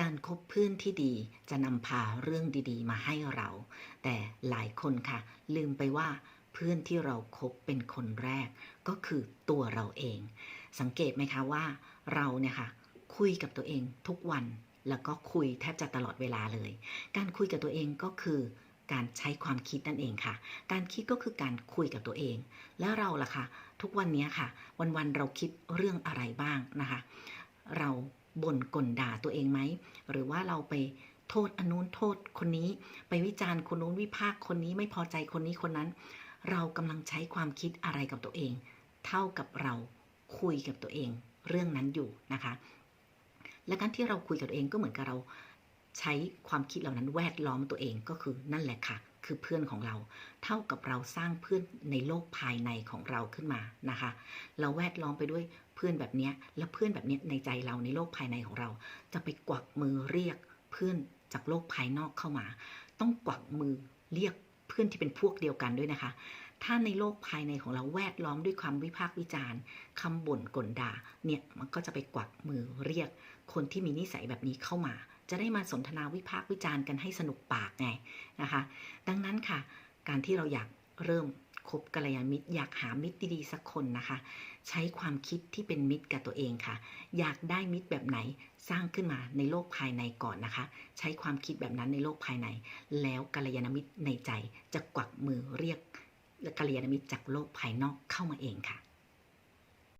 การคบเพื่อนที่ดีจะนำพาเรื่องดีๆ มาให้เรา แต่หลายคนค่ะ ลืมไปว่าเพื่อนที่เราคบเป็นคนแรก ก็คือตัวเราเอง สังเกตไหมคะว่า เราเนี่ยค่ะคุยกับตัวเองทุกวัน แล้วก็คุยแทบจะตลอดเวลาเลย การคุยกับตัวเองก็คือการใช้ความคิดนั่นเองค่ะ การคิดก็คือการคุยกับตัวเอง แล้วเราล่ะคะทุกวันนี้ค่ะ วันๆเราคิดเรื่องอะไรบ้างนะคะ เรา บ่นกลด่าตัวเองไหม หรือว่าเราไปโทษอนนุนโทษคนนี้ ไปวิจารณ์คนนู้นวิพากษ์คนนี้ไม่พอใจคนนี้คนนั้น เรากำลังใช้ความคิดอะไรกับตัวเอง เท่ากับเราคุยกับตัวเอง เรื่องนั้นอยู่นะคะ และการที่เราคุยกับตัวเองก็เหมือนกับเรา ใช้ความคิดเหล่านั้นแวดล้อมตัวเองก็คือนั่นแหละค่ะ คือเพื่อนของเรา เท่ากับเราสร้างเพื่อนในโลกภายในของเราขึ้นมานะคะ เราแวดล้อมไปด้วยเพื่อนแบบนี้และเพื่อนแบบนี้ในใจเราในโลกภายในของเรา จะไปกวักมือเรียกเพื่อนจากโลกภายนอกเข้ามา ต้องกวักมือเรียกเพื่อนที่เป็นพวกเดียวกันด้วยนะคะ ถ้าในโลกภายในของเราแวดล้อมด้วยความวิพากษ์วิจารณ์คำบ่นกลด่าเนี่ยมันก็จะไปกวักมือเรียกคนที่มีนิสัยแบบนี้เข้ามา จะได้มาสนทนาวิพากษ์วิจารณ์กันให้สนุกปากไงนะคะ ดังนั้นค่ะ การที่เราอยากเริ่มคบกัลยาณมิตร อยากหามิตรดีๆสักคนนะคะ ใช้ความคิดที่เป็นมิตรกับตัวเองค่ะ อยากได้มิตรแบบไหนสร้างขึ้นมาในโลกภายในก่อนนะคะ ใช้ความคิดแบบนั้นในโลกภายใน แล้วกัลยาณมิตรในใจจะกวักมือเรียกกัลยาณมิตรจากโลกภายนอกเข้ามาเองค่ะ